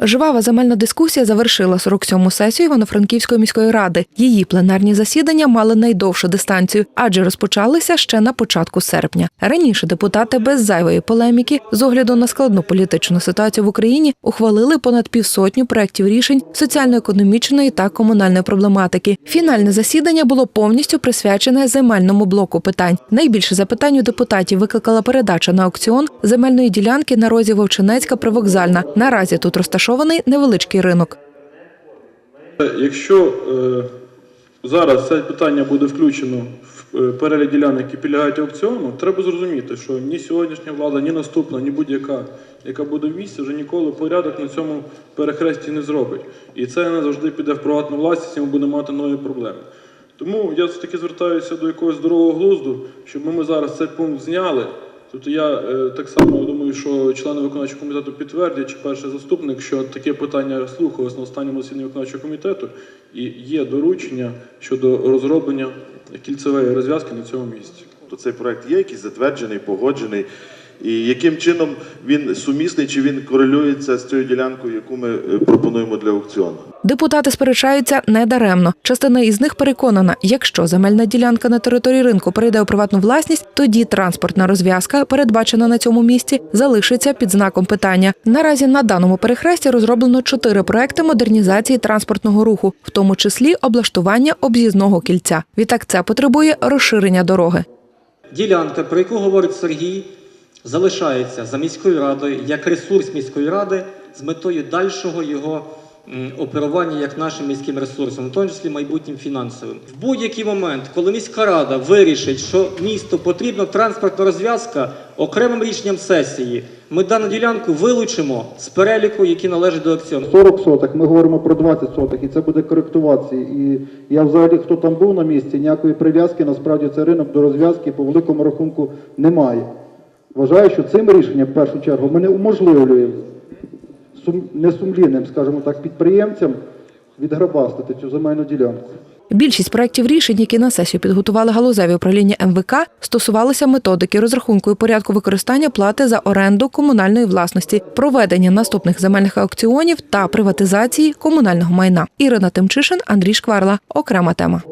Жвава земельна дискусія завершила 47-му сесію Івано-Франківської міської ради. Її пленарні засідання мали найдовшу дистанцію, адже розпочалися ще на початку серпня. Раніше депутати без зайвої полеміки з огляду на складну політичну ситуацію в Україні ухвалили понад півсотню проєктів рішень соціально-економічної та комунальної проблематики. Фінальне засідання було повністю присвячене земельному блоку питань. Найбільше запитань у депутатів викликала передача на аукціон земельної ділянки на розі Вовчинецька привокзальна. Наразі тут розташований невеличкий ринок. Якщо е, зараз це питання буде включено в е, перелік ділянок, які підлягають аукціону, треба зрозуміти, що ні сьогоднішня влада, ні наступна, ні будь-яка, яка буде в місті, вже ніколи порядок на цьому перехресті не зробить. І це не завжди піде в приватну власність, і ми будемо мати нові проблеми. Тому я все-таки звертаюся до якогось здорового глузду, щоб ми зараз цей пункт зняли. Тобто я е, так само думаю, що члени виконавчого комітету підтвердять, чи перший заступник, що таке питання слухалось на останньому засіданні виконавчого комітету, і є доручення щодо розроблення кільцевої розв'язки на цьому місці. То цей проект є якийсь затверджений, погоджений. І яким чином він сумісний, чи він корелюється з цією ділянкою, яку ми е, пропонуємо для аукціону? Депутати сперечаються недаремно. Частина із них переконана, якщо земельна ділянка на території ринку перейде у приватну власність, тоді транспортна розв'язка, передбачена на цьому місці, залишиться під знаком питання. Наразі на даному перехресті розроблено чотири проекти модернізації транспортного руху, в тому числі облаштування об'їзного кільця. Відтак це потребує розширення дороги. Ділянка, про яку говорить Сергій, залишається за міською радою як ресурс міської ради з метою дальшого його оперування як нашим міським ресурсом, в тому числі майбутнім фінансовим. В будь-який момент, коли міська рада вирішить, що місту потрібна транспортна розв'язка, окремим рішенням сесії ми дану ділянку вилучимо з переліку, який належить до аукціону. 40 соток, ми говоримо про 20 соток, і це буде коректуватися. І я взагалі, хто там був на місці, ніякої прив'язки, насправді цей ринок до розв'язки по великому рахунку немає. Вважаю, що цим рішенням, в першу чергу, ми не уможливлюємо сум- несумлінним, скажімо так, підприємцям відграбастити цю земельну ділянку. Більшість проєктів рішень, які на сесію підготували галузеві управління МВК, стосувалися методики розрахунку і порядку використання плати за оренду комунальної власності, проведення наступних земельних аукціонів та приватизації комунального майна. Ірина Тимчишин, Андрій Шкварла. Окрема тема.